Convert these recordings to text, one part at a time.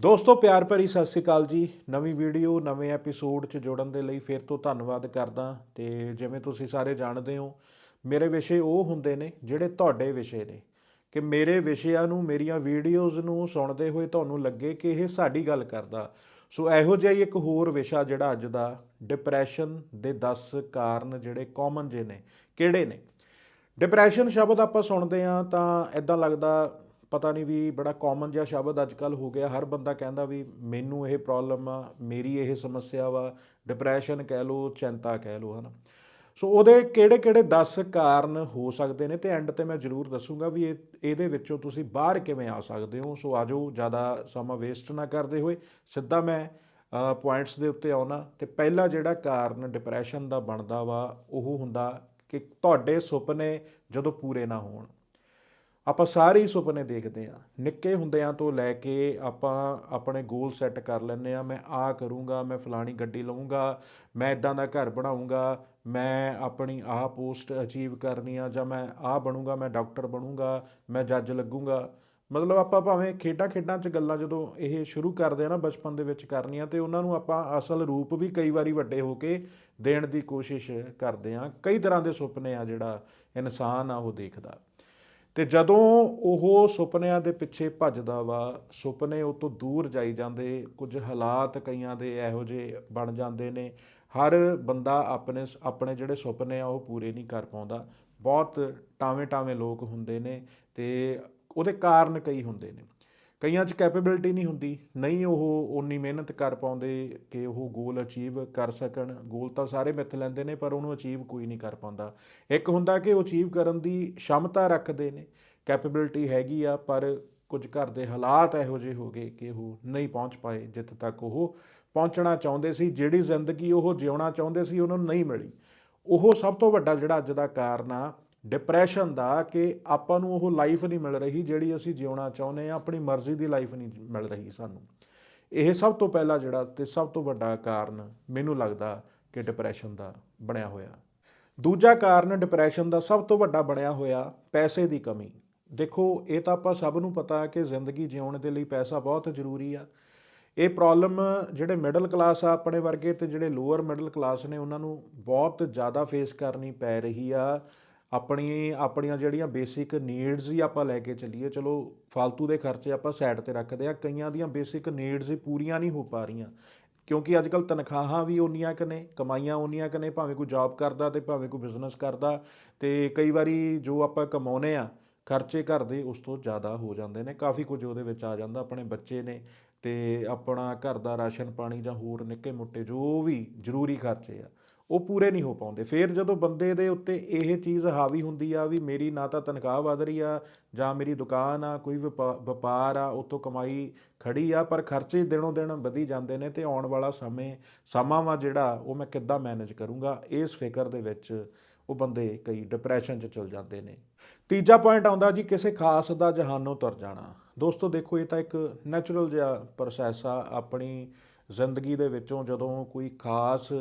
ਦੋਸਤੋ, ਪਿਆਰ ਭਰੀ ਸਤਿ ਸ੍ਰੀ ਅਕਾਲ ਜੀ। ਨਵੀਂ ਵੀਡੀਓ, ਨਵੇਂ ਐਪੀਸੋਡ 'ਚ ਜੁੜਨ ਦੇ ਲਈ ਫਿਰ ਤੋਂ ਧੰਨਵਾਦ ਕਰਦਾ। ਤੇ ਜਿਵੇਂ ਤੁਸੀਂ ਸਾਰੇ ਜਾਣਦੇ ਹੋ, ਮੇਰੇ ਵਿਸ਼ੇ ਉਹ ਹੁੰਦੇ ਨੇ ਜਿਹੜੇ ਤੁਹਾਡੇ ਵਿਸ਼ੇ ਨੇ। ਕਿ ਮੇਰੇ ਵਿਸ਼ਿਆਂ ਨੂੰ, ਮੇਰੀਆਂ ਵੀਡੀਓਜ਼ ਨੂੰ ਸੁਣਦੇ ਹੋਏ ਤੁਹਾਨੂੰ ਲੱਗੇ ਕਿ ਇਹ ਸਾਡੀ ਗੱਲ ਕਰਦਾ। ਸੋ ਇਹੋ ਜਿਹਾ ਹੀ ਇੱਕ ਹੋਰ ਵਿਸ਼ਾ ਜਿਹੜਾ ਅੱਜ ਦਾ, ਡਿਪਰੈਸ਼ਨ ਦੇ 10 ਕਾਰਨ ਜਿਹੜੇ ਕਾਮਨ ਜੇ ਨੇ, ਕਿਹੜੇ ਨੇ? ਡਿਪਰੈਸ਼ਨ ਸ਼ਬਦ ਆਪਾਂ ਸੁਣਦੇ ਆ ਤਾਂ ਇਦਾਂ ਲੱਗਦਾ ਪਤਾ ਨਹੀਂ ਵੀ ਬੜਾ ਕਾਮਨ ਜਿਹਾ ਸ਼ਬਦ ਅੱਜ ਕੱਲ ਹੋ ਗਿਆ। ਹਰ ਬੰਦਾ ਕਹਿੰਦਾ ਵੀ ਮੈਨੂੰ ਇਹ ਪ੍ਰੋਬਲਮ ਆ, ਮੇਰੀ ਇਹ ਸਮੱਸਿਆ ਵਾ ਡਿਪਰੈਸ਼ਨ ਕਹਿ ਲਓ, ਚਿੰਤਾ ਕਹਿ ਲਓ, ਹਨਾ। ਸੋ ਉਹਦੇ ਕਿਹੜੇ ਕਿਹੜੇ 10 ਕਾਰਨ ਹੋ ਸਕਦੇ ਨੇ ਤੇ ਐਂਡ ਤੇ ਮੈਂ ਜ਼ਰੂਰ ਦੱਸੂਗਾ ਵੀ ਇਹ, ਇਹਦੇ ਵਿੱਚੋਂ ਤੁਸੀਂ ਬਾਹਰ ਕਿਵੇਂ ਆ ਸਕਦੇ ਹੋ। ਸੋ ਆਜੋ, ਜ਼ਿਆਦਾ ਸਮਾਂ ਵੇਸਟ ਨਾ ਕਰਦੇ ਹੋਏ, ਸਿੱਧਾ ਮੈਂ ਪੁਆਇੰਟਸ ਦੇ ਉੱਤੇ ਆਉਣਾ। ਤੇ ਪਹਿਲਾ ਜਿਹੜਾ ਕਾਰਨ ਡਿਪਰੈਸ਼ਨ ਦਾ ਬਣਦਾ ਵਾ, ਉਹ ਹੁੰਦਾ ਕਿ ਤੁਹਾਡੇ ਸੁਪਨੇ ਜਦੋਂ ਪੂਰੇ ਨਾ ਹੋਣ। ਆਪਾਂ ਸਾਰੇ ਹੀ ਸੁਪਨੇ ਦੇਖਦੇ ਆ ਨਿੱਕੇ ਹੁੰਦਿਆਂ ਤੋਂ ਲੈ ਕੇ ਆਪਾਂ ਆਪਣੇ ਗੋਲ ਸੈੱਟ ਕਰ ਲੈਂਦੇ ਆ ਮੈਂ ਆ ਕਰੂੰਗਾ, ਮੈਂ ਫਲਾਣੀ ਗੱਡੀ ਲਵਾਂਗਾ ਮੈਂ ਇਦਾਂ ਦਾ ਘਰ ਬਣਾਉਂਗਾ ਮੈਂ ਆਪਣੀ ਆਹ ਪੋਸਟ ਅਚੀਵ ਕਰਨੀ ਆ ਜਾਂ ਮੈਂ ਆਹ ਬਣੂੰਗਾ, ਮੈਂ ਡਾਕਟਰ ਬਣੂੰਗਾ, ਮੈਂ ਜੱਜ ਲੱਗੂੰਗਾ। ਮਤਲਬ ਆਪਾਂ ਭਾਵੇਂ ਖੇਡਾਂ ਖੇਡਾਂ 'ਚ ਗੱਲਾਂ ਜਦੋਂ ਇਹ ਸ਼ੁਰੂ ਕਰਦੇ ਆ ਨਾ ਬਚਪਨ ਦੇ ਵਿੱਚ ਕਰਨੀਆਂ ਤੇ ਉਹਨਾਂ ਨੂੰ ਆਪਾਂ ਅਸਲ ਰੂਪ ਵੀ ਕਈ ਵਾਰੀ ਵੱਡੇ ਹੋ ਕੇ ਦੇਣ ਦੀ ਕੋਸ਼ਿਸ਼ ਕਰਦੇ ਆ ਕਈ ਤਰ੍ਹਾਂ ਦੇ ਸੁਪਨੇ ਆ ਜਿਹੜਾ ਇਨਸਾਨ ਆ ਉਹ ਦੇਖਦਾ। ਤੇ ਜਦੋਂ ਉਹ ਸੁਪਨਿਆਂ ਦੇ ਪਿੱਛੇ ਭੱਜਦਾ ਵਾ, ਸੁਪਨੇ ਉਹ ਤੋਂ ਦੂਰ ਜਾਈ ਜਾਂਦੇ, ਕੁਝ ਹਾਲਾਤ ਕਈਆਂ ਦੇ ਇਹੋ ਜਿਹੇ ਬਣ ਜਾਂਦੇ ਨੇ। ਹਰ ਬੰਦਾ ਆਪਣੇ ਆਪਣੇ ਜਿਹੜੇ ਸੁਪਨੇ ਆ, ਉਹ ਪੂਰੇ ਨਹੀਂ ਕਰ ਪਾਉਂਦਾ। ਬਹੁਤ ਟਾਵੇਂ ਟਾਵੇਂ ਲੋਕ ਹੁੰਦੇ ਨੇ ਤੇ ਉਹਦੇ ਕਾਰਨ ਕਈ ਹੁੰਦੇ ਨੇ। ਕਈਆਂ 'ਚ ਕੈਪੇਬਿਲਿਟੀ ਨਹੀਂ ਹੁੰਦੀ, ਨਹੀਂ ਉਹ ਉਨੀ ਮਿਹਨਤ ਕਰ ਪਾਉਂਦੇ ਕਿ ਉਹ ਗੋਲ ਅਚੀਵ ਕਰ ਸਕਣ। ਗੋਲ ਤਾਂ ਸਾਰੇ ਮਿੱਥ ਲੈਂਦੇ ਨੇ, ਪਰ ਉਹਨੂੰ ਅਚੀਵ ਕੋਈ ਨਹੀਂ ਕਰ ਪਾਉਂਦਾ। ਇੱਕ ਹੁੰਦਾ ਕਿ ਉਹ ਅਚੀਵ ਕਰਨ ਦੀ ਸ਼ਮਤਾ ਰੱਖਦੇ ਨੇ। ਕੈਪੇਬਿਲਿਟੀ ਹੈਗੀ ਆ, ਪਰ ਕੁਝ ਘਰ ਦੇ ਹਾਲਾਤ ਇਹੋ ਜਿਹੇ ਹੋ ਗਏ ਕਿ ਉਹ ਨਹੀਂ ਪਹੁੰਚ ਪਾਏ ਜਿੱਥੇ ਤੱਕ ਉਹ ਪਹੁੰਚਣਾ ਚਾਹੁੰਦੇ ਸੀ। ਜਿਹੜੀ ਜ਼ਿੰਦਗੀ ਉਹ ਜਿਉਣਾ ਚਾਹੁੰਦੇ ਸੀ, ਉਹਨਾਂ ਨੂੰ ਨਹੀਂ ਮਿਲੀ। ਉਹ ਸਭ ਤੋਂ ਵੱਡਾ ਜਿਹੜਾ ਅੱਜ ਦਾ ਕਾਰਨ ਆ ਡਿਪਰੈਸ਼ਨ ਦਾ ਕਿ ਆਪਾਂ ਨੂੰ ਉਹ ਲਾਈਫ ਨਹੀਂ ਮਿਲ ਰਹੀ ਜਿਹੜੀ ਅਸੀਂ ਜਿਉਣਾ ਚਾਹੁੰਦੇ ਆ ਆਪਣੀ ਮਰਜ਼ੀ ਦੀ ਲਾਈਫ ਨਹੀਂ ਮਿਲ ਰਹੀ ਸਾਨੂੰ। ਇਹ ਸਭ ਤੋਂ ਪਹਿਲਾ ਜਿਹੜਾ ਤੇ ਸਭ ਤੋਂ ਵੱਡਾ ਕਾਰਨ ਮੈਨੂੰ ਲੱਗਦਾ ਕਿ ਡਿਪਰੈਸ਼ਨ ਦਾ ਬਣਿਆ ਹੋਇਆ। ਦੂਜਾ ਕਾਰਨ ਡਿਪਰੈਸ਼ਨ ਦਾ ਸਭ ਤੋਂ ਵੱਡਾ ਬਣਿਆ ਹੋਇਆ ਪੈਸੇ ਦੀ ਕਮੀ। ਦੇਖੋ, ਇਹ ਤਾਂ ਆਪਾਂ ਸਭ ਨੂੰ ਪਤਾ ਕਿ ਜ਼ਿੰਦਗੀ ਜਿਉਣ ਦੇ ਲਈ ਪੈਸਾ ਬਹੁਤ ਜ਼ਰੂਰੀ ਆ। ਇਹ ਪ੍ਰੋਬਲਮ ਜਿਹੜੇ ਮਿਡਲ ਕਲਾਸ ਆ ਆਪਣੇ ਵਰਗੇ ਤੇ ਜਿਹੜੇ ਲੋਅਰ ਮਿਡਲ ਕਲਾਸ ਨੇ, ਉਹਨਾਂ ਨੂੰ ਬਹੁਤ ਜ਼ਿਆਦਾ ਫੇਸ ਕਰਨੀ ਪੈ ਰਹੀ ਆ। ਆਪਣੀ, ਆਪਣੀਆਂ ਜਿਹੜੀਆਂ ਬੇਸਿਕ ਨੀਡਸ ਹੀ ਆਪਾਂ ਲੈ ਕੇ ਚੱਲੀਏ, ਚਲੋ ਫालतू ਦੇ ਖਰਚੇ ਆਪਾਂ ਸਾਈਡ ਤੇ ਰੱਖਦੇ ਆ ਕਈਆਂ ਦੀਆਂ ਬੇਸਿਕ ਨੀਡਸ ਹੀ ਪੂਰੀਆਂ ਨਹੀਂ ਹੋ ਪਾ ਰਹੀਆਂ। ਕਿਉਂਕਿ ਅੱਜ ਕੱਲ ਤਨਖਾਹਾਂ ਵੀ ਉਨੀਆਂ ਕੁ ਨੇ, ਕਮਾਈਆਂ ਉਨੀਆਂ ਕੁ ਨੇ, ਭਾਵੇਂ ਕੋਈ ਜੌਬ ਕਰਦਾ ਤੇ ਭਾਵੇਂ ਕੋਈ ਬਿਜ਼ਨਸ ਕਰਦਾ, ਤੇ ਕਈ ਵਾਰੀ ਜੋ ਆਪਾਂ ਕਮਾਉਨੇ ਆ ਖਰਚੇ ਘਰ ਦੇ ਉਸ ਤੋਂ ਜ਼ਿਆਦਾ ਹੋ ਜਾਂਦੇ ਨੇ, ਕਾਫੀ ਕੁਝ ਉਹਦੇ ਵਿੱਚ ਆ ਜਾਂਦਾ, ਆਪਣੇ ਬੱਚੇ ਨੇ, ਤੇ ਆਪਣਾ ਘਰ ਦਾ ਰਾਸ਼ਨ ਪਾਣੀ ਜਾਂ ਹੋਰ ਨਿੱਕੇ ਮੋਟੇ ਜੋ ਵੀ ਜ਼ਰੂਰੀ ਖਰਚੇ ਆ। ਉਹ ਪੂਰੇ ਨਹੀਂ ਹੋ ਪਾਉਂਦੇ। ਫਿਰ ਜਦੋਂ ਬੰਦੇ ਦੇ ਉੱਤੇ ਇਹ ਚੀਜ਼ ਹਾਵੀ ਹੁੰਦੀ ਆ ਵੀ ਮੇਰੀ ਨਾ ਤਾਂ ਤਨਖਾਹ ਵਧ ਰਹੀ ਆ ਜਾਂ ਮੇਰੀ ਦੁਕਾਨ ਆ, ਕੋਈ ਵਪਾ- ਵਪਾਰ ਆ ਉਤੋਂ ਕਮਾਈ ਖੜੀ ਆ, ਪਰ ਖਰਚੇ ਦਿਨੋਂ ਦਿਨ ਵਧੀ ਜਾਂਦੇ ਨੇ ਤੇ ਆਉਣ ਵਾਲਾ ਸਮੇਂ, ਸਮਾਂ ਵਾ ਜਿਹੜਾ ਉਹ ਮੈਂ ਕਿੱਦਾਂ ਮੈਨੇਜ ਕਰੂੰਗਾ, ਇਸ ਫਿਕਰ ਦੇ ਵਿੱਚ ਉਹ ਬੰਦੇ ਕਈ ਡਿਪਰੈਸ਼ਨ 'ਚ ਚਲ ਜਾਂਦੇ ਨੇ। ਤੀਜਾ ਪੁਆਇੰਟ ਆਉਂਦਾ ਜੀ ਕਿਸੇ ਖਾਸ ਦਾ ਜਹਾਨੋਂ ਤਰ ਜਾਣਾ। ਦੋਸਤੋ ਦੇਖੋ ਇਹ ਤਾਂ ਇੱਕ ਨੈਚੁਰਲ ਜਿਹਾ ਪ੍ਰੋਸੈਸ ਆ, ਆਪਣੀ ਜ਼ਿੰਦਗੀ ਦੇ ਵਿੱਚੋਂ ਜਦੋਂ ਕੋਈ ਖਾਸ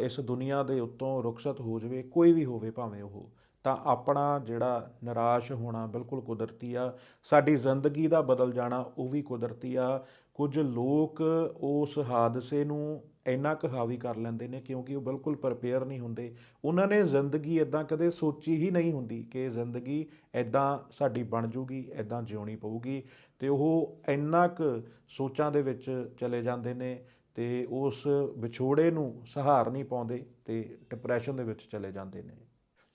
ਇਸ ਦੁਨੀਆ ਦੇ ਉੱਤੋਂ ਰੁਖਸਤ ਹੋ ਜਾਵੇ, ਕੋਈ ਵੀ ਹੋਵੇ ਭਾਵੇਂ ਉਹ, ਤਾਂ ਆਪਣਾ ਜਿਹੜਾ ਨਿਰਾਸ਼ ਹੋਣਾ ਬਿਲਕੁਲ ਕੁਦਰਤੀ ਆ, ਸਾਡੀ ਜ਼ਿੰਦਗੀ ਦਾ ਬਦਲ ਜਾਣਾ ਉਹ ਵੀ ਕੁਦਰਤੀ ਆ। ਕੁਝ ਲੋਕ ਉਸ ਹਾਦਸੇ ਨੂੰ ਇੰਨਾ ਕੁ ਹਾਵੀ ਕਰ ਲੈਂਦੇ ਨੇ ਕਿਉਂਕਿ ਉਹ ਬਿਲਕੁਲ ਪ੍ਰਪੇਅਰ ਨਹੀਂ ਹੁੰਦੇ। ਉਹਨਾਂ ਨੇ ਜ਼ਿੰਦਗੀ ਇਦਾਂ ਕਦੇ ਸੋਚੀ ਹੀ ਨਹੀਂ ਹੁੰਦੀ ਕਿ ਜ਼ਿੰਦਗੀ ਇਦਾਂ ਸਾਡੀ ਬਣ ਜੂਗੀ ਇਦਾਂ ਜਿਉਣੀ ਪਊਗੀ, ਤੇ ਉਹ ਇੰਨਾ ਕੁ ਸੋਚਾਂ ਦੇ ਵਿੱਚ ਚਲੇ ਜਾਂਦੇ ਨੇ ਤੇ ਉਸ ਵਿਛੋੜੇ ਨੂੰ ਸਹਾਰ ਨਹੀਂ ਪਾਉਂਦੇ ਤੇ ਡਿਪਰੈਸ਼ਨ ਦੇ ਵਿੱਚ ਚਲੇ ਜਾਂਦੇ ਨੇ।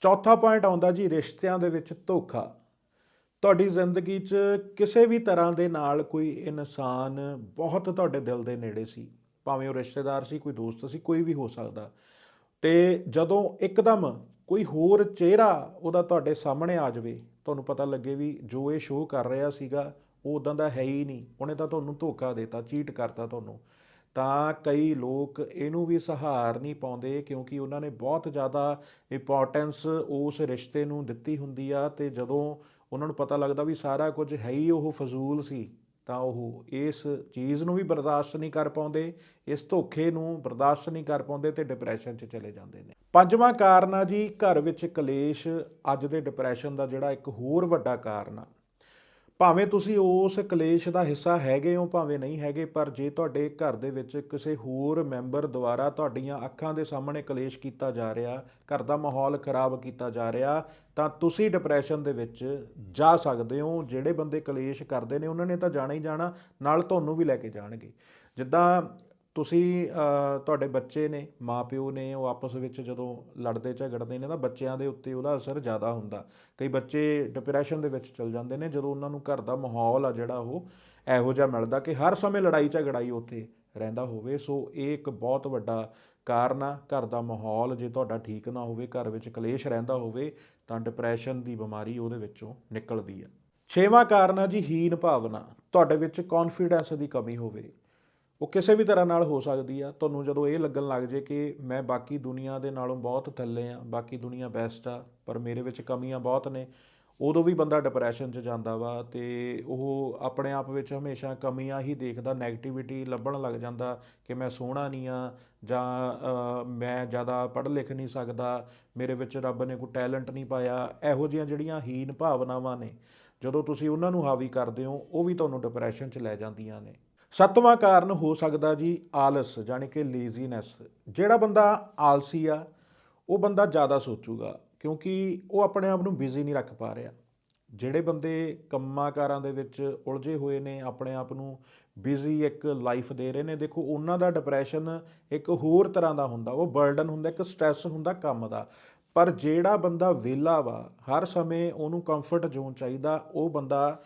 ਚੌਥਾ ਪੁਆਇੰਟ ਆਉਂਦਾ ਜੀ, ਰਿਸ਼ਤਿਆਂ ਦੇ ਵਿੱਚ ਧੋਖਾ। ਤੁਹਾਡੀ ਜ਼ਿੰਦਗੀ 'ਚ ਕਿਸੇ ਵੀ ਤਰ੍ਹਾਂ ਦੇ ਨਾਲ ਕੋਈ ਇਨਸਾਨ ਬਹੁਤ ਤੁਹਾਡੇ ਦਿਲ ਦੇ ਨੇੜੇ ਸੀ। ਭਾਵੇਂ ਉਹ ਰਿਸ਼ਤੇਦਾਰ ਸੀ, ਕੋਈ ਦੋਸਤ ਸੀ, ਕੋਈ ਵੀ ਹੋ ਸਕਦਾ। ਤੇ ਜਦੋਂ ਇੱਕਦਮ ਕੋਈ ਹੋਰ ਚਿਹਰਾ ਉਹਦਾ ਤੁਹਾਡੇ ਸਾਹਮਣੇ ਆ ਜਾਵੇ, ਤੁਹਾਨੂੰ ਪਤਾ ਲੱਗੇ ਵੀ ਜੋ ਇਹ ਸ਼ੋਅ ਕਰ ਰਿਹਾ ਸੀਗਾ, ਉਹ ਉਦਾਂ ਦਾ ਹੈ ਹੀ ਨਹੀਂ। ਉਹਨੇ ਤਾਂ ਤੁਹਾਨੂੰ ਧੋਖਾ ਦਿੱਤਾ ਚੀਟ ਕਰਤਾ ਤੁਹਾਨੂੰ। ਤਾਂ ਕਈ ਲੋਕ ਇਹਨੂੰ ਵੀ ਸਹਾਰ ਨਹੀਂ ਪਾਉਂਦੇ ਕਿਉਂਕਿ ਉਹਨਾਂ ਨੇ ਬਹੁਤ ਜ਼ਿਆਦਾ ਇੰਪੋਰਟੈਂਸ ਉਸ ਰਿਸ਼ਤੇ ਨੂੰ ਦਿੱਤੀ ਹੁੰਦੀ ਆ ਤੇ ਜਦੋਂ ਉਹਨਾਂ ਨੂੰ ਪਤਾ ਲੱਗਦਾ ਵੀ ਸਾਰਾ ਕੁਝ ਹੈ ਹੀ ਉਹ ਫਜ਼ੂਲ ਸੀ, ਤਾਂ ਉਹ ਇਸ ਚੀਜ਼ ਨੂੰ ਵੀ ਬਰਦਾਸ਼ਤ ਨਹੀਂ ਕਰ ਪਾਉਂਦੇ, ਇਸ ਧੋਖੇ ਨੂੰ ਬਰਦਾਸ਼ਤ ਨਹੀਂ ਕਰ ਪਾਉਂਦੇ ਤੇ ਡਿਪਰੈਸ਼ਨ 'ਚ ਚਲੇ ਜਾਂਦੇ ਨੇ। ਪੰਜਵਾਂ ਕਾਰਨ ਆ ਜੀ ਘਰ ਵਿੱਚ ਕਲੇਸ਼, ਅੱਜ ਦੇ ਡਿਪਰੈਸ਼ਨ ਦਾ ਜਿਹੜਾ ਇੱਕ ਹੋਰ ਵੱਡਾ ਕਾਰਨ ਆ। ਭਾਵੇਂ ਤੁਸੀਂ ਉਸ ਕਲੇਸ਼ ਦਾ ਹਿੱਸਾ ਹੈਗੇ ਹੋ, ਭਾਵੇਂ ਨਹੀਂ ਹੈਗੇ, ਪਰ ਜੇ ਤੁਹਾਡੇ ਘਰ ਦੇ ਵਿੱਚ ਕਿਸੇ ਹੋਰ ਮੈਂਬਰ ਦੁਆਰਾ ਤੁਹਾਡੀਆਂ ਅੱਖਾਂ ਦੇ ਸਾਹਮਣੇ ਕਲੇਸ਼ ਕੀਤਾ ਜਾ ਰਿਹਾ, ਘਰ ਦਾ ਮਾਹੌਲ ਖਰਾਬ ਕੀਤਾ ਜਾ ਰਿਹਾ, ਤਾਂ ਤੁਸੀਂ ਡਿਪਰੈਸ਼ਨ ਦੇ ਵਿੱਚ ਜਾ ਸਕਦੇ ਹੋ। ਜਿਹੜੇ ਬੰਦੇ ਕਲੇਸ਼ ਕਰਦੇ ਨੇ, ਉਹਨਾਂ ਨੇ ਤਾਂ ਜਾਣਾ ਹੀ ਜਾਣਾ, ਨਾਲ ਤੁਹਾਨੂੰ ਵੀ ਲੈ ਕੇ ਜਾਣਗੇ। ਜਿੱਦਾਂ ਤੁਸੀਂ ਤੁਹਾਡੇ ਬੱਚੇ ਨੇ, ਮਾਪਿਓ ਨੇ, ਉਹ ਆਪਸ ਵਿੱਚ ਜਦੋਂ ਲੜਦੇ ਝਗੜਦੇ ਨੇ ਤਾਂ ਬੱਚਿਆਂ ਦੇ ਉੱਤੇ ਉਹਦਾ ਅਸਰ ਜ਼ਿਆਦਾ ਹੁੰਦਾ। ਕਈ ਬੱਚੇ ਡਿਪਰੈਸ਼ਨ ਦੇ ਵਿੱਚ ਚਲ ਜਾਂਦੇ ਨੇ, ਜਦੋਂ ਉਹਨਾਂ ਨੂੰ ਘਰ ਦਾ ਮਾਹੌਲ ਆ ਜਿਹੜਾ ਉਹ ਇਹੋ ਜਿਹਾ ਮਿਲਦਾ ਕਿ ਹਰ ਸਮੇਂ ਲੜਾਈ ਝਗੜਾਈ ਉੱਥੇ ਰਹਿੰਦਾ ਹੋਵੇ। ਸੋ ਇਹ ਇੱਕ ਬਹੁਤ ਵੱਡਾ ਕਾਰਨ ਆ, ਘਰ ਦਾ ਮਾਹੌਲ ਜੇ ਤੁਹਾਡਾ ਠੀਕ ਨਾ ਹੋਵੇ, ਘਰ ਵਿੱਚ ਕਲੇਸ਼ ਰਹਿੰਦਾ ਹੋਵੇ, ਤਾਂ ਡਿਪਰੈਸ਼ਨ ਦੀ ਬਿਮਾਰੀ ਉਹਦੇ ਵਿੱਚੋਂ ਨਿਕਲਦੀ ਆ। ਛੇਵਾਂ ਕਾਰਨ ਆ ਜੀ ਹੀਨ ਭਾਵਨਾ। ਤੁਹਾਡੇ ਵਿੱਚ ਕੌਨਫੀਡੈਂਸ ਦੀ ਕਮੀ ਹੋਵੇ। ਉਹ ਕਿਸੇ ਵੀ ਤਰ੍ਹਾਂ ਨਾਲ ਹੋ ਸਕਦੀ ਆ। ਤੁਹਾਨੂੰ ਜਦੋਂ ਇਹ ਲੱਗਣ ਲੱਗ ਜੇ ਕਿ ਮੈਂ ਬਾਕੀ ਦੁਨੀਆ ਦੇ ਨਾਲੋਂ ਬਹੁਤ ਥੱਲੇ ਆ, ਬਾਕੀ ਦੁਨੀਆ ਬੈਸਟ ਆ, ਪਰ ਮੇਰੇ ਵਿੱਚ ਕਮੀਆਂ ਬਹੁਤ ਨੇ, ਉਦੋਂ ਵੀ ਬੰਦਾ ਡਿਪਰੈਸ਼ਨ 'ਚ ਜਾਂਦਾ ਵਾ ਤੇ ਉਹ ਆਪਣੇ ਆਪ ਵਿੱਚ ਹਮੇਸ਼ਾ ਕਮੀਆਂ ਹੀ ਦੇਖਦਾ 네ਗੇਟਿਵਿਟੀ ਲੱਭਣ ਲੱਗ ਜਾਂਦਾ ਕਿ ਮੈਂ ਸੋਹਣਾ ਨਹੀਂ ਆ ਜਾਂ ਮੈਂ ਜ਼ਿਆਦਾ ਪੜ੍ਹ ਲਿਖ ਨਹੀਂ ਸਕਦਾ, ਮੇਰੇ ਵਿੱਚ ਰੱਬ ਨੇ ਕੋਈ ਟੈਲੈਂਟ ਨਹੀਂ ਪਾਇਆ, ਇਹੋ ਜਿਹੀਆਂ ਜਿਹੜੀਆਂ ਹੀਨ ਭਾਵਨਾਵਾਂ ਨੇ, ਜਦੋਂ ਤੁਸੀਂ ਉਹਨਾਂ ਨੂੰ ਹਾਵੀ ਕਰਦੇ ਹੋ, ਉਹ ਵੀ ਤੁਹਾਨੂੰ ਡਿਪਰੈਸ਼ਨ 'ਚ ਲੈ ਜਾਂਦੀਆਂ ਨੇ। ਸੱਤਵਾਂ ਕਾਰਨ ਹੋ ਸਕਦਾ ਜੀ ਆਲਸ, ਜਾਣੀ ਕਿ ਲੇਜ਼ੀਨੈਸ ਜਿਹੜਾ ਬੰਦਾ ਆਲਸੀ ਆ, ਉਹ ਬੰਦਾ ਜ਼ਿਆਦਾ ਸੋਚੂਗਾ, ਕਿਉਂਕਿ ਉਹ ਆਪਣੇ ਆਪ ਨੂੰ ਬਿਜ਼ੀ ਨਹੀਂ ਰੱਖ ਪਾ ਰਿਹਾ। ਜਿਹੜੇ ਬੰਦੇ ਕੰਮਾਂ ਕਾਰਾਂ ਦੇ ਵਿੱਚ ਉਲਝੇ ਹੋਏ ਨੇ, ਆਪਣੇ ਆਪ ਨੂੰ ਬਿਜ਼ੀ ਇੱਕ ਲਾਈਫ ਦੇ ਰਹੇ ਨੇ, ਦੇਖੋ ਉਹਨਾਂ ਦਾ ਡਿਪਰੈਸ਼ਨ ਇੱਕ ਹੋਰ ਤਰ੍ਹਾਂ ਦਾ ਹੁੰਦਾ। ਉਹ ਬਰਡਨ ਹੁੰਦਾ, ਇੱਕ ਸਟ੍ਰੈਸ ਹੁੰਦਾ ਕੰਮ ਦਾ। ਪਰ ਜਿਹੜਾ ਬੰਦਾ ਵਿਹਲਾ ਵਾ, ਹਰ ਸਮੇਂ ਉਹਨੂੰ ਕੰਫਰਟ ਜ਼ੋਨ ਚਾਹੀਦਾ, ਉਹ ਬੰਦਾ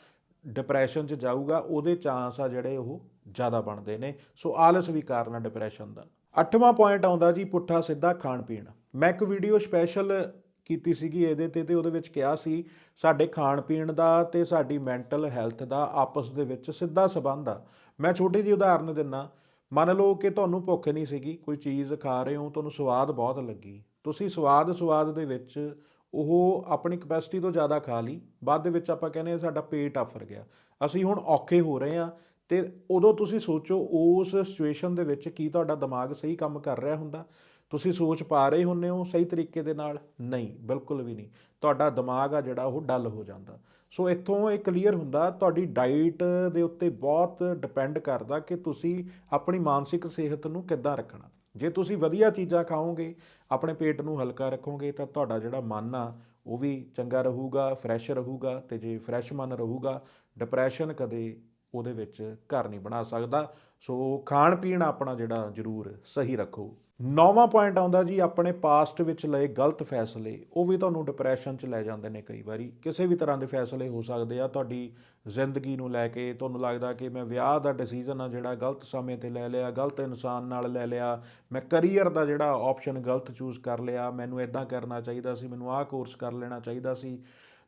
ਡਿਪਰੈਸ਼ਨ 'ਚ ਜਾਊਗਾ, ਉਹਦੇ ਚਾਂਸ ਆ ਜਿਹੜੇ ਉਹ ਜ਼ਿਆਦਾ ਬਣਦੇ ਨੇ। ਸੋ ਆਲਸ ਵੀ ਕਾਰਨ ਆ ਡਿਪਰੈਸ਼ਨ ਦਾ। ਅੱਠਵਾਂ ਪੁਆਇੰਟ ਆਉਂਦਾ ਜੀ, ਪੁੱਠਾ ਸਿੱਧਾ ਖਾਣ ਪੀਣ। ਮੈਂ ਇੱਕ ਵੀਡੀਓ ਸਪੈਸ਼ਲ ਕੀਤੀ ਸੀਗੀ ਇਹਦੇ ਤੇ ਤੇ ਉਹਦੇ ਵਿੱਚ ਕਿਹਾ ਸੀ, ਸਾਡੇ ਖਾਣ ਪੀਣ ਦਾ ਤੇ ਸਾਡੀ ਮੈਂਟਲ ਹੈਲਥ ਦਾ ਆਪਸ ਦੇ ਵਿੱਚ ਸਿੱਧਾ ਸਬੰਧ ਆ। ਮੈਂ ਛੋਟੀ ਜਿਹੀ ਉਦਾਹਰਨ ਦਿੰਨਾ। ਮੰਨ ਲਓ ਕਿ ਤੁਹਾਨੂੰ ਭੁੱਖ ਨਹੀਂ ਸੀਗੀ, ਕੋਈ ਚੀਜ਼ ਖਾ ਰਹੇ ਹੋ, ਤੁਹਾਨੂੰ ਸਵਾਦ ਬਹੁਤ ਲੱਗੀ। ਤੁਸੀਂ ਸਵਾਦ ਸਵਾਦ ਦੇ ਵਿੱਚ ਉਹ ਆਪਣੀ ਕਪੈਸਿਟੀ ਤੋਂ ਜ਼ਿਆਦਾ ਖਾ ਲਈ। ਬਾਅਦ ਦੇ ਵਿੱਚ ਆਪਾਂ ਕਹਿੰਦੇ ਹਾਂ ਸਾਡਾ ਪੇਟ ਆਫਰ ਗਿਆ। ਅਸੀਂ ਹੁਣ ਔਖੇ ਹੋ ਰਹੇ ਹਾਂ। ਤੇ ਉਦੋਂ ਤੁਸੀਂ ਸੋਚੋ ਉਸ ਸਿਚੁਏਸ਼ਨ ਦੇ ਵਿੱਚ ਕੀ ਤੁਹਾਡਾ ਦਿਮਾਗ ਸਹੀ ਕੰਮ ਕਰ ਰਿਹਾ ਹੁੰਦਾ? ਤੁਸੀਂ ਸੋਚ ਪਾ ਰਹੇ ਹੁੰਨੇ ਹੋ ਸਹੀ ਤਰੀਕੇ ਦੇ ਨਾਲ? ਨਹੀਂ, ਬਿਲਕੁਲ ਵੀ ਨਹੀਂ। ਤੁਹਾਡਾ ਦਿਮਾਗ ਆ ਜਿਹੜਾ ਉਹ ਡਲ ਹੋ ਜਾਂਦਾ। ਸੋ ਇੱਥੋਂ ਇਹ ਕਲੀਅਰ ਹੁੰਦਾ, ਤੁਹਾਡੀ ਡਾਈਟ ਦੇ ਉੱਤੇ ਬਹੁਤ ਡਿਪੈਂਡ ਕਰਦਾ ਕਿ ਤੁਸੀਂ ਆਪਣੀ ਮਾਨਸਿਕ ਸਿਹਤ ਨੂੰ ਕਿੱਦਾਂ ਰੱਖਣਾ। ਜੇ ਤੁਸੀਂ ਵਧੀਆ ਚੀਜ਼ਾਂ ਖਾਓਗੇ, ਆਪਣੇ ਪੇਟ ਨੂੰ ਹਲਕਾ ਰੱਖੋਗੇ, ਤਾਂ ਤੁਹਾਡਾ ਜਿਹੜਾ ਮਨ ਆ, ਉਹ ਵੀ ਚੰਗਾ ਰਹੂਗਾ ਫਰੈਸ਼ ਰਹੂਗਾ ਤੇ ਜੇ ਫਰੈਸ਼ ਮਨ ਰਹੂਗਾ ਡਿਪਰੈਸ਼ਨ ਕਦੇ ਉਹਦੇ ਵਿੱਚ ਘਰ ਨਹੀਂ ਬਣਾ ਸਕਦਾ। ਸੋ ਖਾਣ ਪੀਣ ਆਪਣਾ ਜਿਹੜਾ ਜ਼ਰੂਰ ਸਹੀ ਰੱਖੋ। ਨੌਵਾਂ ਪੁਆਇੰਟ ਆਉਂਦਾ ਜੀ, ਆਪਣੇ ਪਾਸਟ ਵਿੱਚ ਲਏ ਗਲਤ ਫੈਸਲੇ। ਉਹ ਵੀ ਤੁਹਾਨੂੰ ਡਿਪਰੈਸ਼ਨ 'ਚ ਲੈ ਜਾਂਦੇ ਨੇ ਕਈ ਵਾਰੀ। ਕਿਸੇ ਵੀ ਤਰ੍ਹਾਂ ਦੇ ਫੈਸਲੇ ਹੋ ਸਕਦੇ ਆ। ਤੁਹਾਡੀ ਜ਼ਿੰਦਗੀ ਨੂੰ ਲੈ ਕੇ ਤੁਹਾਨੂੰ ਲੱਗਦਾ ਕਿ ਮੈਂ ਵਿਆਹ ਦਾ ਡਿਸੀਜਨ ਆ ਜਿਹੜਾ ਗਲਤ ਸਮੇਂ ਤੇ ਲੈ ਲਿਆ, ਗਲਤ ਇਨਸਾਨ ਨਾਲ ਲੈ ਲਿਆ। ਮੈਂ ਕੈਰੀਅਰ ਦਾ ਜਿਹੜਾ ਆਪਸ਼ਨ ਗਲਤ ਚੂਜ਼ ਕਰ ਲਿਆ। ਮੈਨੂੰ ਇਦਾਂ ਕਰਨਾ ਚਾਹੀਦਾ ਸੀ, ਮੈਨੂੰ ਆਹ ਕੋਰਸ ਕਰ ਲੈਣਾ ਚਾਹੀਦਾ ਸੀ।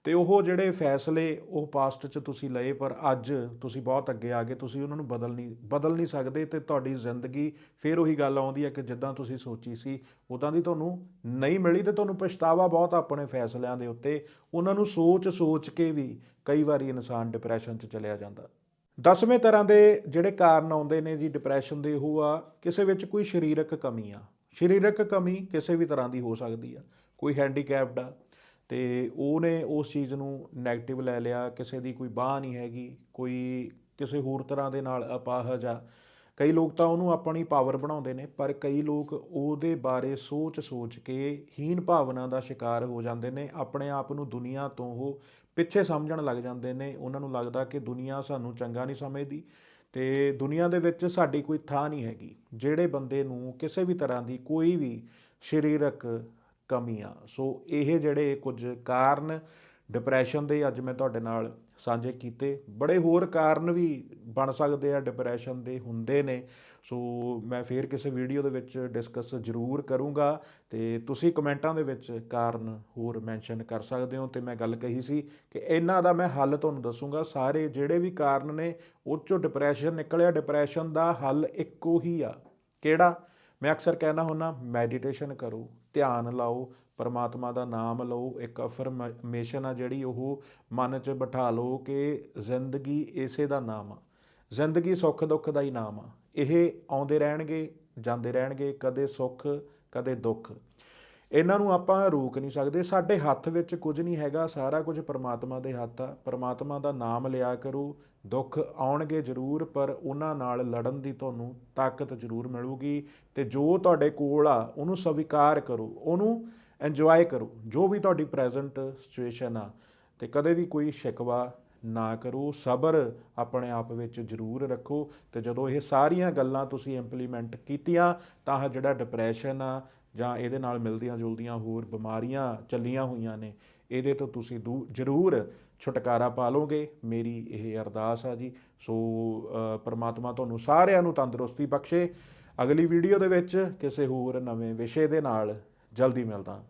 ਤੇ ਉਹ ਜਿਹੜੇ ਫੈਸਲੇ ਉਹ ਪਾਸਟ 'ਚ ਤੁਸੀਂ ਲਏ, ਪਰ ਅੱਜ ਤੁਸੀਂ ਬਹੁਤ ਅੱਗੇ ਆ ਗਏ, ਤੁਸੀਂ ਉਹਨਾਂ ਨੂੰ ਬਦਲ ਨਹੀਂ ਬਦਲ ਨਹੀਂ ਸਕਦੇ ਤੇ ਤੁਹਾਡੀ ਜ਼ਿੰਦਗੀ ਫੇਰ ਉਹੀ ਗੱਲ ਆਉਂਦੀ ਹੈ ਕਿ ਜਿੱਦਾਂ ਤੁਸੀਂ ਸੋਚੀ ਸੀ, ਉਦਾਂ ਦੀ ਤੁਹਾਨੂੰ ਨਹੀਂ ਮਿਲੀ ਤੇ ਤੁਹਾਨੂੰ ਪਛਤਾਵਾ ਬਹੁਤ ਆਪਣੇ ਫੈਸਲਿਆਂ ਦੇ ਉੱਤੇ। ਉਹਨਾਂ ਨੂੰ ਸੋਚ ਸੋਚ ਕੇ ਵੀ ਕਈ ਵਾਰੀ ਇਨਸਾਨ ਡਿਪਰੈਸ਼ਨ 'ਚ ਚਲਿਆ ਜਾਂਦਾ। ਦਸਵੇਂ ਤਰ੍ਹਾਂ ਦੇ ਜਿਹੜੇ ਕਾਰਨ ਆਉਂਦੇ ਨੇ ਜੀ ਡਿਪਰੈਸ਼ਨ ਦੇ, ਉਹ ਆ ਕਿਸੇ ਵਿੱਚ ਕੋਈ ਸਰੀਰਕ ਕਮੀ ਆ। ਸਰੀਰਕ ਕਮੀ ਕਿਸੇ ਵੀ ਤਰ੍ਹਾਂ ਦੀ ਹੋ ਸਕਦੀ ਆ। ਕੋਈ ਹੈਂਡੀਕੈਪਡ ਆ ਤੇ ਉਹਨੇ ਉਸ ਚੀਜ਼ ਨੂੰ 네ਗੇਟਿਵ ਲੈ ਲਿਆ, ਕਿਸੇ ਦੀ ਕੋਈ ਬਾਹ ਨਹੀਂ ਹੈਗੀ, ਕੋਈ ਕਿਸੇ ਹੋਰ ਤਰ੍ਹਾਂ ਦੇ ਨਾਲ ਅਪਾਹਜ ਆ ਕਈ ਲੋਕ ਤਾਂ ਉਹਨੂੰ ਆਪਣੀ ਪਾਵਰ ਬਣਾਉਂਦੇ ਨੇ, ਪਰ ਕਈ ਲੋਕ ਉਹਦੇ ਬਾਰੇ ਸੋਚ-ਸੋਚ ਕੇ ਹੀਨ ਭਾਵਨਾ ਦਾ ਸ਼ਿਕਾਰ ਹੋ ਜਾਂਦੇ ਨੇ, ਆਪਣੇ ਆਪ ਨੂੰ ਦੁਨੀਆ ਤੋਂ ਉਹ ਪਿੱਛੇ ਸਮਝਣ ਲੱਗ ਜਾਂਦੇ ਨੇ, ਉਹਨਾਂ ਨੂੰ ਲੱਗਦਾ ਕਿ ਦੁਨੀਆ ਸਾਨੂੰ ਚੰਗਾ ਨਹੀਂ ਸਮਝਦੀ ਤੇ ਦੁਨੀਆ ਦੇ ਵਿੱਚ ਸਾਡੀ ਕੋਈ ਥਾਂ ਨਹੀਂ ਹੈਗੀ, ਜਿਹੜੇ ਬੰਦੇ ਨੂੰ ਕਿਸੇ ਵੀ ਤਰ੍ਹਾਂ ਦੀ ਕੋਈ ਵੀ ਸਰੀਰਕ ਕਮੀ ਆ ਸੋ ਇਹ ਜਿਹੜੇ ਕੁਝ ਕਾਰਨ ਡਿਪਰੈਸ਼ਨ ਦੇ ਅੱਜ ਮੈਂ ਤੁਹਾਡੇ ਨਾਲ ਸਾਂਝੇ ਕੀਤੇ। ਬੜੇ ਹੋਰ ਕਾਰਨ ਵੀ ਬਣ ਸਕਦੇ ਆ ਡਿਪਰੈਸ਼ਨ ਦੇ ਹੁੰਦੇ ਨੇ। ਸੋ ਮੈਂ ਫੇਰ ਕਿਸੇ ਵੀਡੀਓ ਦੇ ਵਿੱਚ ਡਿਸਕਸ ਜ਼ਰੂਰ ਕਰੂੰਗਾ ਤੇ ਤੁਸੀਂ ਕਮੈਂਟਾਂ ਦੇ ਵਿੱਚ ਕਾਰਨ ਹੋਰ ਮੈਂਸ਼ਨ ਕਰ ਸਕਦੇ ਹੋ ਤੇ ਮੈਂ ਗੱਲ ਕਹੀ ਸੀ ਕਿ ਇਹਨਾਂ ਦਾ ਮੈਂ ਹੱਲ ਤੁਹਾਨੂੰ ਦੱਸੂੰਗਾ। ਸਾਰੇ ਜਿਹੜੇ ਵੀ ਕਾਰਨ ਨੇ, ਉਹ 'ਚੋਂ ਡਿਪਰੈਸ਼ਨ ਨਿਕਲਿਆ ਡਿਪਰੈਸ਼ਨ ਦਾ ਹੱਲ ਇੱਕੋ ਹੀ ਆ। ਕਿਹੜਾ? ਮੈਂ ਅਕਸਰ ਕਹਿਣਾ ਹੁੰਦਾ ਮੈਡੀਟੇਸ਼ਨ ਕਰੋ, ਧਿਆਨ ਲਾਓ, ਪਰਮਾਤਮਾ ਦਾ ਨਾਮ ਲਓ, ਇੱਕ ਅਫਰਮੇਸ਼ਨ ਆ ਜਿਹੜੀ ਉਹ ਮਨ 'ਚ ਬਿਠਾ ਲਓ ਕਿ ਜ਼ਿੰਦਗੀ ਇਸੇ ਦਾ ਨਾਮ ਆ। ਜ਼ਿੰਦਗੀ ਸੁੱਖ ਦੁੱਖ ਦਾ ਹੀ ਨਾਮ ਆ। ਇਹ ਆਉਂਦੇ ਰਹਿਣਗੇ, ਜਾਂਦੇ ਰਹਿਣਗੇ, ਕਦੇ ਸੁੱਖ, ਕਦੇ ਦੁੱਖ। ਇਹਨਾਂ ਨੂੰ ਆਪਾਂ ਰੋਕ ਨਹੀਂ ਸਕਦੇ। ਸਾਡੇ ਹੱਥ ਵਿੱਚ ਕੁਝ ਨਹੀਂ ਹੈਗਾ, ਸਾਰਾ ਕੁਝ ਪਰਮਾਤਮਾ ਦੇ ਹੱਥ ਆ। ਪਰਮਾਤਮਾ ਦਾ ਨਾਮ ਲਿਆ ਕਰੋ, ਦੁੱਖ ਆਉਣਗੇ ਜ਼ਰੂਰ, ਪਰ ਉਹਨਾਂ ਨਾਲ ਲੜਨ ਦੀ ਤੁਹਾਨੂੰ ਤਾਕਤ ਜ਼ਰੂਰ ਮਿਲੂਗੀ ਤੇ ਜੋ ਤੁਹਾਡੇ ਕੋਲ ਆ, ਉਹਨੂੰ ਸਵੀਕਾਰ ਕਰੋ, ਉਹਨੂੰ ਇੰਜੋਏ ਕਰੋ, ਜੋ ਵੀ ਤੁਹਾਡੀ ਪ੍ਰੈਜ਼ੈਂਟ ਸਿਚੁਏਸ਼ਨ ਆ। ਤੇ ਕਦੇ ਵੀ ਕੋਈ ਸ਼ਿਕਵਾ ਨਾ ਕਰੋ, ਸਬਰ ਆਪਣੇ ਆਪ ਵਿੱਚ ਜ਼ਰੂਰ ਰੱਖੋ ਤੇ ਜਦੋਂ ਇਹ ਸਾਰੀਆਂ ਗੱਲਾਂ ਤੁਸੀਂ ਇੰਪਲੀਮੈਂਟ ਕੀਤੀਆਂ, ਤਾਂ ਜਿਹੜਾ ਡਿਪਰੈਸ਼ਨ ਆ ਜਾਂ ਇਹਦੇ ਨਾਲ ਮਿਲਦੀਆਂ ਜੁਲਦੀਆਂ ਹੋਰ ਬਿਮਾਰੀਆਂ ਚੱਲੀਆਂ ਹੋਈਆਂ ਨੇ ਇਹਦੇ ਤੋਂ ਤੁਸੀਂ ਦੂ ਜ਼ਰੂਰ ਛੁਟਕਾਰਾ ਪਾ ਲਓਗੇ। ਮੇਰੀ ਇਹ ਅਰਦਾਸ ਆ ਜੀ। ਸੋ ਅ, ਪ੍ਰਮਾਤਮਾ ਤੁਹਾਨੂੰ ਸਾਰਿਆਂ ਨੂੰ ਤੰਦਰੁਸਤੀ ਬਖਸ਼ੇ। ਅਗਲੀ ਵੀਡੀਓ ਦੇ ਵਿੱਚ ਕਿਸੇ ਹੋਰ ਨਵੇਂ ਵਿਸ਼ੇ ਦੇ ਨਾਲ ਜਲਦੀ ਮਿਲਦਾ।